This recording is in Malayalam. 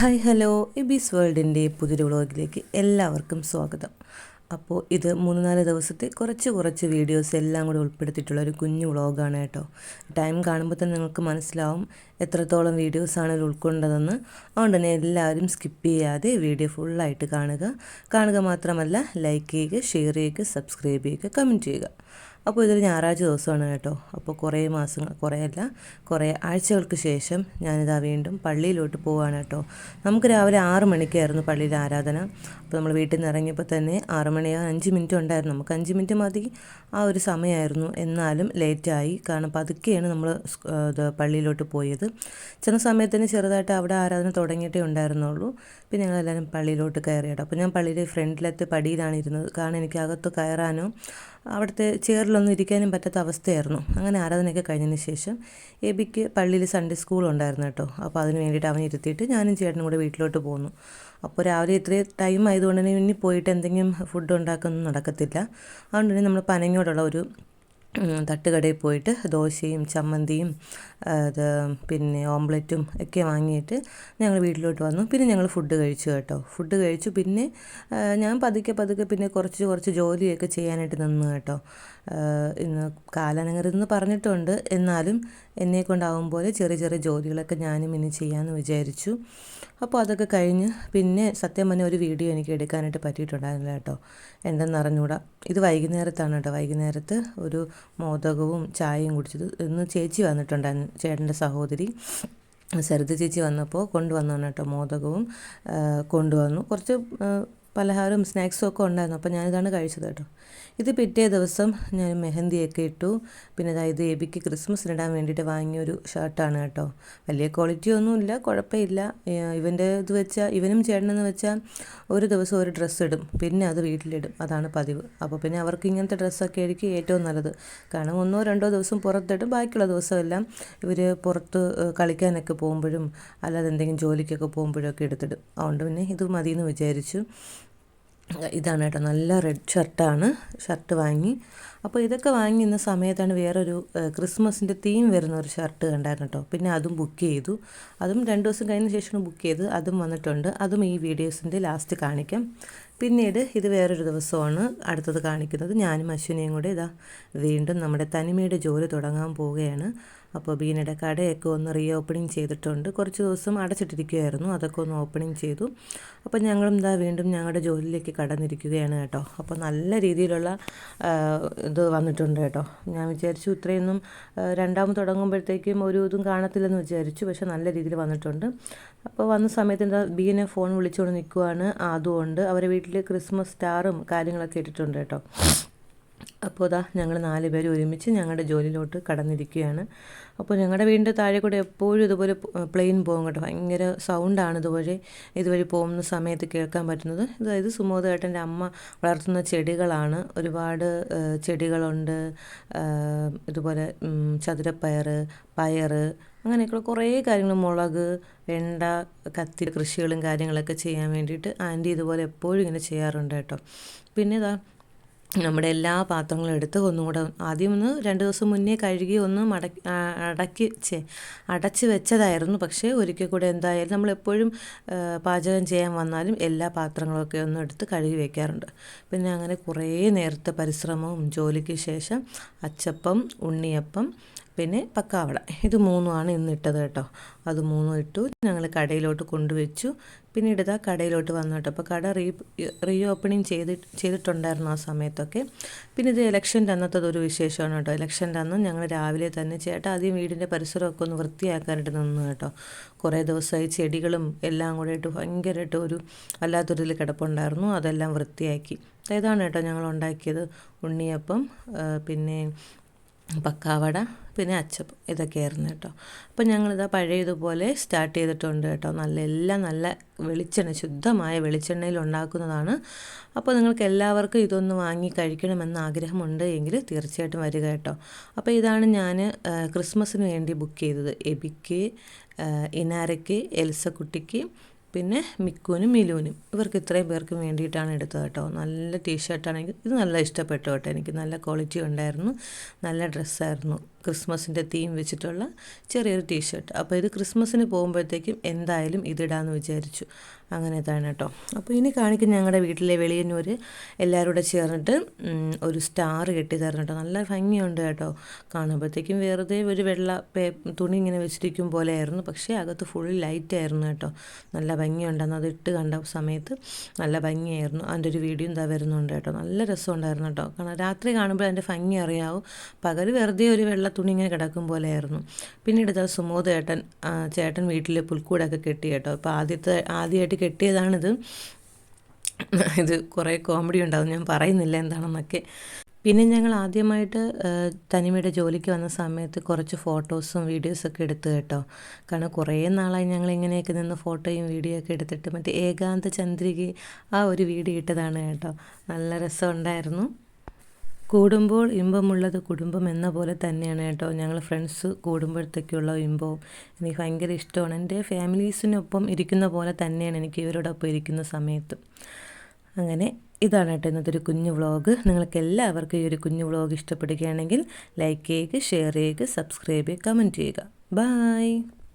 Hi hello. ഇബീസ് വേൾഡിന്റെ പുതിയൊരു വ്ളോഗിലേക്ക് എല്ലാവർക്കും സ്വാഗതം. അപ്പോൾ ഇത് മൂന്ന് നാല് ദിവസത്തെ കുറച്ച് കുറച്ച് വീഡിയോസ് എല്ലാം കൂടി ഉൾപ്പെടുത്തിയിട്ടുള്ള ഒരു കുഞ്ഞു വ്ളോഗാണ് കേട്ടോ. ടൈം കാണുമ്പോൾ തന്നെ നിങ്ങൾക്ക് മനസ്സിലാവും എത്രത്തോളം വീഡിയോസാണ് ഇതിൽ ഉൾക്കൊണ്ടതെന്ന്. അതുകൊണ്ട് തന്നെ എല്ലാവരും സ്കിപ്പ് ചെയ്യാതെ വീഡിയോ ഫുള്ളായിട്ട് കാണുക. കാണുക മാത്രമല്ല ലൈക്ക് ചെയ്യുക ഷെയർ ചെയ്യുക സബ്സ്ക്രൈബ് ചെയ്യുക കമന്റ് ചെയ്യുക. അപ്പോൾ ഇതൊരു ഞായറാഴ്ച ദിവസമാണ് കേട്ടോ. അപ്പോൾ കുറേ മാസങ്ങൾ കുറേ അല്ല കുറേ ആഴ്ചകൾക്ക് ശേഷം ഞാനിതാ വീണ്ടും പള്ളിയിലോട്ട് പോവുകയാണ് കേട്ടോ. നമുക്ക് രാവിലെ ആറ് മണിക്കായിരുന്നു പള്ളിയിൽ ആരാധന. അപ്പോൾ നമ്മൾ വീട്ടിൽ നിന്ന് ഇറങ്ങിയപ്പോൾ തന്നെ ആറ് മണി അഞ്ച് മിനിറ്റ് ഉണ്ടായിരുന്നു. നമുക്ക് അഞ്ച് മിനിറ്റ് മതി ആ ഒരു സമയമായിരുന്നു. എന്നാലും ലേറ്റായി കാരണം പതുക്കെയാണ് നമ്മൾ ഇത് പള്ളിയിലോട്ട് പോയത്. ചെന്ന സമയത്തിന് ചെറുതായിട്ട് അവിടെ ആരാധന തുടങ്ങിയിട്ടേ ഉണ്ടായിരുന്നുള്ളൂ. പിന്നെ ഞങ്ങളെല്ലാവരും പള്ളിയിലോട്ട് കയറിയിട്ടോ അപ്പോൾ ഞാൻ പള്ളിയുടെ ഫ്രണ്ടിലത്തെ പടിയിലാണ് ഇരുന്നത്. കാരണം എനിക്ക് അകത്ത് കയറാനോ അവിടുത്തെ ചെയറിലൊന്നും ഇരിക്കാനും പറ്റാത്ത അവസ്ഥയായിരുന്നു. അങ്ങനെ ആരാധനയൊക്കെ കഴിഞ്ഞതിന് ശേഷം എബിക്ക് പള്ളിയിൽ സൺഡേ സ്കൂൾ ഉണ്ടായിരുന്നു കേട്ടോ. അപ്പോൾ അതിന് വേണ്ടിയിട്ട് അവൻ ഇരുത്തിയിട്ട് ഞാനും ചേട്ടനും കൂടെ വീട്ടിലോട്ട് പോന്നു. അപ്പോൾ രാവിലെ ഇത്രയും ടൈം ആയതുകൊണ്ട് തന്നെ ഇനി പോയിട്ട് എന്തെങ്കിലും ഫുഡ് ഉണ്ടാക്കുന്നൊന്നും നടക്കത്തില്ല. അതുകൊണ്ട് തന്നെ നമ്മൾ പനങ്ങോടുള്ള ഒരു തട്ടുകടയിൽ പോയിട്ട് ദോശയും ചമ്മന്തിയും അത് പിന്നെ ഓംലെറ്റും ഒക്കെ വാങ്ങിയിട്ട് ഞങ്ങൾ വീട്ടിലോട്ട് വന്നു. പിന്നെ ഞങ്ങൾ ഫുഡ് കഴിച്ചു കേട്ടോ. ഫുഡ് കഴിച്ചു പിന്നെ ഞാൻ പതുക്കെ പതുക്കെ പിന്നെ കുറച്ച് കുറച്ച് ജോലിയൊക്കെ ചെയ്യാനായിട്ട് നിന്നു കേട്ടോ. കാലനങ്ങരുതെന്ന് പറഞ്ഞിട്ടുണ്ട്. എന്നാലും എന്നെ കൊണ്ടാവും പോലെ ചെറിയ ചെറിയ ജോലികളൊക്കെ ഞാനും ഇനി ചെയ്യാമെന്ന് വിചാരിച്ചു. അപ്പോൾ അതൊക്കെ കഴിഞ്ഞ് പിന്നെ സത്യം പറഞ്ഞ ഒരു വീഡിയോ എനിക്ക് എടുക്കാനായിട്ട് പറ്റിയിട്ടുണ്ടായിരുന്നില്ല കേട്ടോ. എന്തെന്ന് അറിഞ്ഞൂടാ ഇത് വൈകുന്നേരത്താണ് കേട്ടോ. വൈകുന്നേരത്ത് ഒരു മോദകവും ചായയും കുടിച്ചത് ഇന്ന് ചേച്ചി വന്നിട്ടുണ്ടായിരുന്നു. ചേട്ടന്റെ സഹോദരി സരിത ചേച്ചി വന്നപ്പോൾ കൊണ്ടുവന്നാണ് കേട്ടോ മോദകവും. കൊണ്ടുവന്നു. കുറച്ച് പലഹാരവും സ്നാക്സും ഒക്കെ ഉണ്ടായിരുന്നു. അപ്പോൾ ഞാനിതാണ് കഴിച്ചത് കേട്ടോ. ഇത് പിറ്റേ ദിവസം ഞാൻ മെഹന്തിയൊക്കെ ഇട്ടു. പിന്നെ അതായത് എബിക്ക് ക്രിസ്മസിന് ഇടാൻ വേണ്ടിയിട്ട് വാങ്ങിയൊരു ഷർട്ടാണ് കേട്ടോ. വലിയ ക്വാളിറ്റി ഒന്നുമില്ല കുഴപ്പമില്ല. ഇവന്റെ ഇത് വെച്ചാൽ ഇവനും ചേട്ടനെന്ന് വെച്ചാൽ ഒരു ദിവസം ഒരു ഡ്രസ്സ് ഇടും. പിന്നെ അത് വീട്ടിലിടും. അതാണ് പതിവ്. അപ്പോൾ പിന്നെ അവർക്ക് ഇങ്ങനത്തെ ഡ്രസ്സൊക്കെ ആയിരിക്കും ഏറ്റവും നല്ലത്. കാരണം ഒന്നോ രണ്ടോ ദിവസം പുറത്തിടും. ബാക്കിയുള്ള ദിവസമെല്ലാം ഇവർ പുറത്ത് കളിക്കാനൊക്കെ പോകുമ്പോഴും അല്ലാതെ എന്തെങ്കിലും ജോലിക്കൊക്കെ പോകുമ്പോഴൊക്കെ എടുത്തിടും. അതുകൊണ്ട് പിന്നെ ഇത് മതിയെന്ന് വിചാരിച്ചു. ഇതാണ് കേട്ടോ നല്ല റെഡ് ഷർട്ടാണ് ഷർട്ട് വാങ്ങി. അപ്പോൾ ഇതൊക്കെ വാങ്ങി ഇന്ന സമയത്താണ് വേറൊരു ക്രിസ്മസിന്റെ തീം വരുന്ന ഒരു ഷർട്ട് കണ്ടായിരുന്നു കേട്ടോ. പിന്നെ അതും ബുക്ക് ചെയ്തു. അതും രണ്ട് ദിവസം കഴിഞ്ഞ ശേഷമാണ് ബുക്ക് ചെയ്ത്. അതും വന്നിട്ടുണ്ട്. അതും ഈ വീഡിയോസിന്റെ ലാസ്റ്റ് കാണിക്കാം. പിന്നീട് ഇത് വേറൊരു ദിവസമാണ് അടുത്തത് കാണിക്കുന്നത്. ഞാനും അശ്വിനിയും കൂടെ ഇതാ വീണ്ടും നമ്മുടെ തനിമയുടെ ജോലി തുടങ്ങാൻ പോവുകയാണ്. അപ്പോൾ ബീനയുടെ കടയൊക്കെ ഒന്ന് റീ ഓപ്പണിങ് ചെയ്തിട്ടുണ്ട്. കുറച്ച് ദിവസം അടച്ചിട്ടിരിക്കുകയായിരുന്നു അതൊക്കെ ഒന്ന് ഓപ്പണിങ് ചെയ്തു. അപ്പോൾ ഞങ്ങളും ഇതാ വീണ്ടും ഞങ്ങളുടെ ജോലിയിലേക്ക് കടന്നിരിക്കുകയാണ് കേട്ടോ. അപ്പോൾ നല്ല രീതിയിലുള്ള ഇത് വന്നിട്ടുണ്ട് കേട്ടോ. ഞാൻ വിചാരിച്ചു ഇത്രയൊന്നും രണ്ടാമത് തുടങ്ങുമ്പോഴത്തേക്കും ഒരു ഇതും കാണത്തില്ലെന്ന് വിചാരിച്ചു. പക്ഷെ നല്ല രീതിയിൽ വന്നിട്ടുണ്ട്. അപ്പോൾ വന്ന സമയത്ത് എന്താ ബീനെ ഫോൺ വിളിച്ചുകൊണ്ട് നിൽക്കുവാണ്. അതുകൊണ്ട് അവരെ വീട്ടിൽ ക്രിസ്മസ് സ്റ്റാറും കാര്യങ്ങളൊക്കെ ഇട്ടിട്ടുണ്ട് കേട്ടോ. അപ്പോൾ ഇതാ ഞങ്ങൾ നാല് പേര് ഒരുമിച്ച് ഞങ്ങളുടെ ജോലിയിലോട്ട് കടന്നിരിക്കുകയാണ്. അപ്പോൾ ഞങ്ങളുടെ വീടിന്റെ താഴെ കൂടെ എപ്പോഴും ഇതുപോലെ പ്ലെയിൻ പോകും കേട്ടോ. ഭയങ്കര സൗണ്ടാണ് ഇതുവഴി ഇതുവഴി പോകുന്ന സമയത്ത് കേൾക്കാൻ പറ്റുന്നത്. അതായത് സുമോദേട്ടന്റെ അമ്മ വളർത്തുന്ന ചെടികളാണ്. ഒരുപാട് ചെടികളുണ്ട്. ഇതുപോലെ ചതുരപ്പയർ പയർ അങ്ങനെയൊക്കെയുള്ള കുറേ കാര്യങ്ങൾ. മുളക് വെണ്ട കത്തി കൃഷികളും കാര്യങ്ങളൊക്കെ ചെയ്യാൻ വേണ്ടിയിട്ട് ആന്റി ഇതുപോലെ എപ്പോഴും ഇങ്ങനെ ചെയ്യാറുണ്ട് കേട്ടോ. പിന്നെ ഇതാ നമ്മുടെ എല്ലാ പാത്രങ്ങളും എടുത്ത് ഒന്നുകൂടെ ആദ്യം ഒന്ന് രണ്ട് ദിവസം മുന്നേ കഴുകി ഒന്ന് മടക്കി അടക്കി ചേ അടച്ച് വെച്ചതായിരുന്നു. പക്ഷേ ഒരിക്കൽ കൂടെ എന്തായാലും നമ്മളെപ്പോഴും പാചകം ചെയ്യാൻ വന്നാലും എല്ലാ പാത്രങ്ങളൊക്കെ ഒന്ന് എടുത്ത് കഴുകി വെക്കാറുണ്ട്. പിന്നെ അങ്ങനെ കുറേ നേരത്തെ പരിശ്രമവും ജോലിക്ക് ശേഷം അച്ചപ്പം ഉണ്ണിയപ്പം പിന്നെ പക്കാവട. ഇത് മൂന്നുമാണ് ഇന്നിട്ടത് കേട്ടോ. അത് മൂന്നും ഇട്ടു. ഞങ്ങൾ കടയിലോട്ട് കൊണ്ടുവച്ചു. പിന്നീട് ഇതാ കടയിലോട്ട് വന്നു കേട്ടോ. അപ്പോൾ കട റീ റീ ഓപ്പണിങ് ചെയ്തി ചെയ്തിട്ടുണ്ടായിരുന്നു ആ സമയത്തൊക്കെ. പിന്നെ ഇത് ഇലക്ഷന്റെ അന്നത്തത് ഒരു വിശേഷമാണ് കേട്ടോ. ഇലക്ഷന്റെ അന്ന് ഞങ്ങൾ രാവിലെ തന്നെ ചേട്ടാ ആദ്യം വീടിന്റെ പരിസരമൊക്കെ ഒന്ന് വൃത്തിയാക്കാനായിട്ട് നിന്നു കേട്ടോ. കുറേ ദിവസമായി ചെടികളും എല്ലാം കൂടെ ഇട്ട് ഭയങ്കരമായിട്ട് ഒരു വല്ലാത്തൊരിതിൽ കിടപ്പുണ്ടായിരുന്നു. അതെല്ലാം വൃത്തിയാക്കി. ഇതാണ് കേട്ടോ ഞങ്ങൾ ഉണ്ടാക്കിയത് ഉണ്ണിയപ്പം പിന്നെ പക്കാവട പിന്നെ അച്ചപ്പം ഇതൊക്കെയായിരുന്നു കേട്ടോ. അപ്പോൾ ഞങ്ങളിതാ പഴയതുപോലെ സ്റ്റാർട്ട് ചെയ്തിട്ടുണ്ട് കേട്ടോ. നല്ല എല്ലാം നല്ല വെളിച്ചെണ്ണ ശുദ്ധമായ വെളിച്ചെണ്ണയിൽ ഉണ്ടാക്കുന്നതാണ്. അപ്പോൾ നിങ്ങൾക്ക് എല്ലാവർക്കും ഇതൊന്ന് വാങ്ങി കഴിക്കണമെന്ന് ആഗ്രഹമുണ്ട് എങ്കിൽ തീർച്ചയായിട്ടും വരിക കേട്ടോ. അപ്പോൾ ഇതാണ് ഞാൻ ക്രിസ്മസിന് വേണ്ടി ബുക്ക് ചെയ്തത്. എബിക്ക് ഇനാരയ്ക്ക് എൽസക്കുട്ടിക്ക് പിന്നെ മിക്കൂനും മിലൂനും ഇവർക്ക് ഇത്രയും പേർക്ക് വേണ്ടിയിട്ടാണ് എടുത്തത് കേട്ടോ. നല്ല ടീഷർട്ടാണെങ്കിൽ ഇത് നല്ല ഇഷ്ടപ്പെട്ടു കേട്ടോ എനിക്ക്. നല്ല ക്വാളിറ്റി ഉണ്ടായിരുന്നു. നല്ല ഡ്രസ്സായിരുന്നു. ക്രിസ്മസിന്റെ തീം വെച്ചിട്ടുള്ള ചെറിയൊരു ടീഷർട്ട്. അപ്പോൾ ഇത് ക്രിസ്മസിന് പോകുമ്പോഴത്തേക്കും എന്തായാലും ഇതിടാമെന്ന് വിചാരിച്ചു. അങ്ങനെ തന്നെ കേട്ടോ. അപ്പോൾ ഇനി കാണിക്കും ഞങ്ങളുടെ വീട്ടിലെ വെളിയന്നൂർ എല്ലാവരും കൂടെ ചേർന്നിട്ട് ഒരു സ്റ്റാർ കെട്ടി തരണം കേട്ടോ. നല്ല ഭംഗിയുണ്ട് കേട്ടോ കാണുമ്പോഴത്തേക്കും. വെറുതെ ഒരു വെള്ള പേ തുണി ഇങ്ങനെ വെച്ചിരിക്കും പോലെ ആയിരുന്നു പക്ഷേ അകത്ത് ഫുൾ ലൈറ്റ് ആയിരുന്നു കേട്ടോ. നല്ല ഭംഗിയുണ്ടെന്ന് അത് ഇട്ട് കണ്ട സമയത്ത് നല്ല ഭംഗിയായിരുന്നു. അതിന്റെ ഒരു വീഡിയോ എന്താ വരുന്നുണ്ട് കേട്ടോ. നല്ല രസമുണ്ടായിരുന്നു കേട്ടോ. കാരണം രാത്രി കാണുമ്പോൾ അതിന്റെ ഭംഗി അറിയാവും. പകൽ വെറുതെ ഒരു വെള്ള തുണി ഇങ്ങനെ കിടക്കും പോലെയായിരുന്നു. പിന്നീട് ഇത് സുമോദ് ചേട്ടൻ ചേട്ടൻ വീട്ടിൽ പുൽക്കൂടൊക്കെ കെട്ടി കേട്ടോ. അപ്പോൾ ആദ്യത്തെ ആദ്യമായിട്ട് കെട്ടിയതാണിത്. ഇത് കുറേ കോമഡി ഉണ്ടാവും ഞാൻ പറയുന്നില്ല എന്താണെന്നൊക്കെ. പിന്നെ ഞങ്ങൾ ആദ്യമായിട്ട് തനിമയുടെ ജോലിക്ക് വന്ന സമയത്ത് കുറച്ച് ഫോട്ടോസും വീഡിയോസൊക്കെ എടുത്ത് കേട്ടോ. കാരണം കുറേ നാളായി ഞങ്ങൾ ഇങ്ങനെയൊക്കെ നിന്ന് ഫോട്ടോയും വീഡിയോ ഒക്കെ എടുത്തിട്ട് മറ്റേ ഏകാന്ത ചന്ദ്രിക ആ ഒരു വീഡിയോ ഇട്ടതാണ് കേട്ടോ. നല്ല രസമുണ്ടായിരുന്നു. കൂടുമ്പോൾ ഇമ്പമുള്ളത് കുടുംബം എന്ന പോലെ തന്നെയാണ് കേട്ടോ. ഞങ്ങൾ ഫ്രണ്ട്സ് കൂടുമ്പോഴത്തേക്കുള്ള ഇമ്പവും എനിക്ക് ഭയങ്കര ഇഷ്ടമാണ്. എന്റെ ഫാമിലീസിനൊപ്പം ഇരിക്കുന്ന പോലെ തന്നെയാണ് എനിക്ക് ഇവരോടൊപ്പം ഇരിക്കുന്ന സമയത്ത്. അങ്ങനെ ഇതാണ് കേട്ടോ ഇന്നത്തെ ഒരു കുഞ്ഞു വ്ളോഗ് നിങ്ങൾക്ക് എല്ലാവർക്കും ഈ ഒരു കുഞ്ഞു വ്ളോഗ് ഇഷ്ടപ്പെടുകയാണെങ്കിൽ ലൈക്ക് ചെയ്യുക ഷെയർ ചെയ്യുക സബ്സ്ക്രൈബ് ചെയ്യുക കമന്റ് ചെയ്യുക. ബായ്